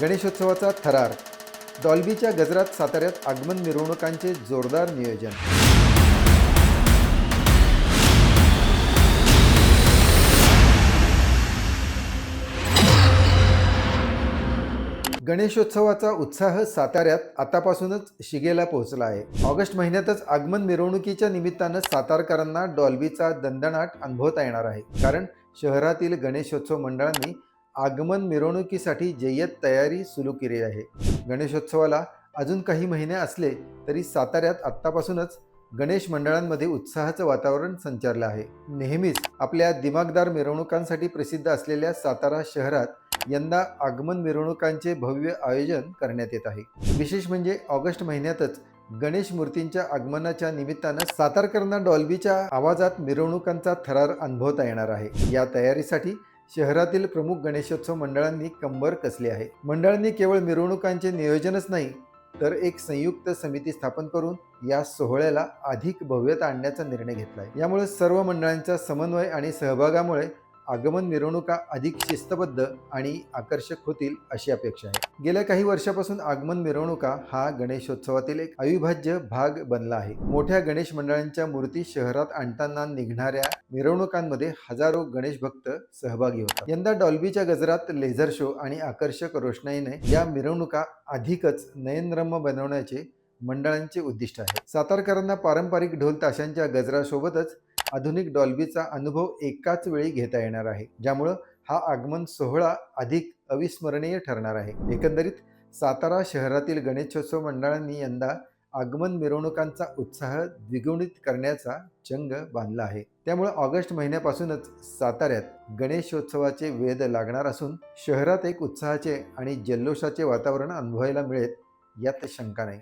गणेशोत्सवाचा थरार डॉल्बीच्या गजरात साताऱ्यात आगमन मिरवणुकांचे जोरदार नियोजन. गणेशोत्सवाचा उत्साह साताऱ्यात आतापासूनच शिगेला पोहोचला आहे. ऑगस्ट महिन्यातच आगमन मिरवणुकीच्या निमित्तानं सातारकरांना डॉल्बीचा दणदणाट अनुभवता येणार आहे. कारण शहरातील गणेशोत्सव मंडळांनी आगमन मिरवणुकीसाठी जय्यत तयारी सुरू केली आहे. गणेशोत्सवाला अजून काही महिने असले तरी साताऱ्यात आत्तापासूनच गणेश मंडळांमध्ये उत्साहाचं वातावरण संचारलं आहे. नेहमीच आपल्या दिमागदार मिरवणुकांसाठी प्रसिद्ध असलेल्या सातारा शहरात यंदा आगमन मिरवणुकांचे भव्य आयोजन करण्यात येत आहे. विशेष म्हणजे ऑगस्ट महिन्यातच गणेश मूर्तींच्या आगमनाच्या निमित्तानं सातारकरांना डॉल्बीच्या आवाजात मिरवणुकांचा थरार अनुभवता येणार आहे. या तयारीसाठी शहरातील प्रमुख गणेशोत्सव मंडळांनी कंबर कसली आहे? मंडळांनी केवळ मिरवणुकांचे नियोजनच नाही तर एक संयुक्त समिती स्थापन करून या सोहळ्याला अधिक भव्यता आणण्याचा निर्णय घेतला आहे यामुळे सर्व मंडळांच्या समन्वय आणि सहभागामुळे आगमन मिरवणुका अधिक शिस्तबद्ध आणि आकर्षक होतील अशी अपेक्षा आहे. गेल्या काही वर्षापासून आगमन मिरवणुका हा गणेशोत्सवातील एक अविभाज्य भाग बनला आहे. मोठ्या गणेश मंडळांच्या मूर्ती शहरात आणताना निघणाऱ्या मिरवणुकांमध्ये हजारो गणेश भक्त सहभागी होतात. यंदा डॉल्बीच्या गजरात लेझर शो आणि आकर्षक रोषणाईने या मिरवणुका अधिकच नयनरम्य बनवण्याचे मंडळांचे उद्दिष्ट आहे. सातारकरांना पारंपरिक ढोल ताशांच्या गजरासोबतच आधुनिक डॉल्बीचा अनुभव एकाच वेळी घेता येणार आहे ज्यामुळं हा आगमन सोहळा अधिक अविस्मरणीय ठरणार आहे. एकंदरीत सातारा शहरातील गणेशोत्सव मंडळांनी यंदा आगमन मिरवणुकांचा उत्साह द्विगुणित करण्याचा चंग बांधला आहे. त्यामुळे ऑगस्ट महिन्यापासूनच साताऱ्यात गणेशोत्सवाचे वेध लागणार असून शहरात एक उत्साहाचे आणि जल्लोषाचे वातावरण अनुभवायला मिळेल यात शंका नाही.